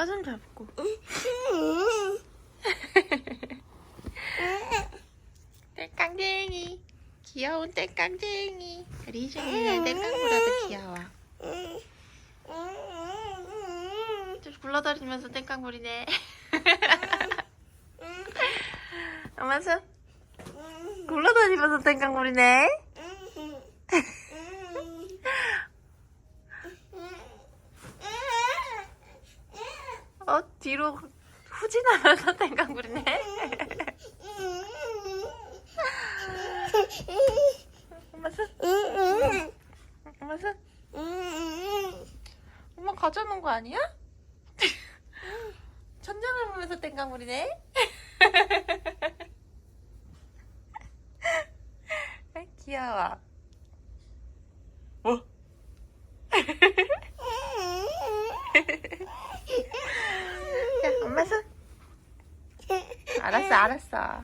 엄마 손 잡고. 땡깡쟁이. 귀여운 땡깡쟁이. 리중이는 땡깡보다도 귀여워. 좀 굴러다니면서 땡깡부리네. 엄마 손. 굴러다니면서 땡깡부리네. 어 뒤로 후진하면서 땡깡부리네. 엄마 손. 엄마 손. 엄마 가져놓은 거 아니야? 천장을 보면서 땡깡부리네. 아, 귀여워. 뭐? 야, 엄마 손. 알았어, 알았어.